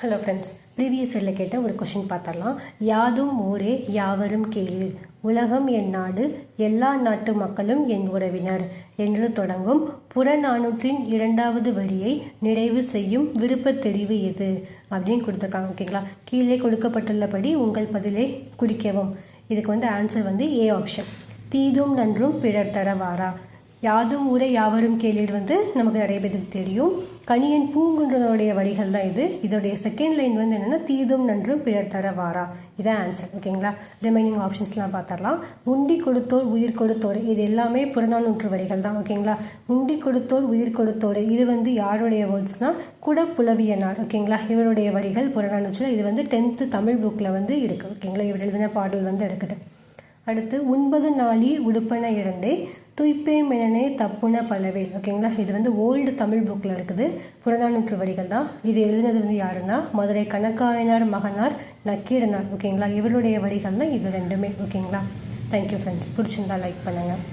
Hello friends previous இயரில் கேட்ட ஒரு கொஷின் பார்த்துடலாம். யாதும் ஊரே யாவரும் கேளீர் உலகம் என் நாடு எல்லா நாட்டு மக்களும் என் உறவினர் என்று தொடங்கும் புறநானூற்றின் இரண்டாவது வரியை நிறைவு செய்யும் விருப்பத் தெரிவு எது? அப்படின்னு கொடுத்துருக்காங்க ஓகேங்களா? கீழே கொடுக்கப்பட்டுள்ளபடி உங்கள் பதிலை குறிக்கவும். இதுக்கு வந்து ஆன்சர் வந்து ஏ ஆப்ஷன் தீதும் நன்றும் பிறர் தர வாரா யாதும் ஊரை யாவரும் கேளீர் வந்து நமக்கு நிறைய பேருக்கு தெரியும். கணியன் பூங்குன்றனுடைய வரிகள் தான் இது. இதோடைய செகண்ட் லைன் வந்து என்னென்னா தீதும் நன்றும் பிறர் தர வாரா இதான் ஆன்சர் ஓகேங்களா ரிமைனிங் ஆப்ஷன்ஸ்லாம் பார்த்துடலாம். உண்டி கொடுத்தோர் உயிர் கொடுத்தோடு இது எல்லாமே புறநானூற்று வரிகள் தான் ஓகேங்களா உண்டி கொடுத்தோர் உயிர் கொடுத்தோடு இது வந்து யாருடைய வேர்ட்ஸ்னால் குடப்புலவியனார் ஓகேங்களா இவருடைய வரிகள் புறநானூற்றில் இது வந்து டென்த்து தமிழ் புக்கில் வந்து இருக்குது ஓகேங்களா இவர் எழுதின பாடல் வந்து இருக்குது. அடுத்து ஒன்பது நாளில் உடுப்பன இரண்டே. துய்ப்பே மெனனே தப்புன பலவேல் ஓகேங்களா? இது வந்து ஓல்டு தமிழ் புக்கில் இருக்குது. புறநானூற்று வரிகள் தான். இது எழுதினது வந்து யாருன்னா மதுரை கணக்காயனார் மகனார் நக்கீரனார். ஓகேங்களா? இவருடைய வரிகள் தான் இது ரெண்டுமே. ஓகேங்களா? தேங்க்யூ ஃப்ரெண்ட்ஸ் பிடிச்சிருந்தா லைக் பண்ணுங்கள்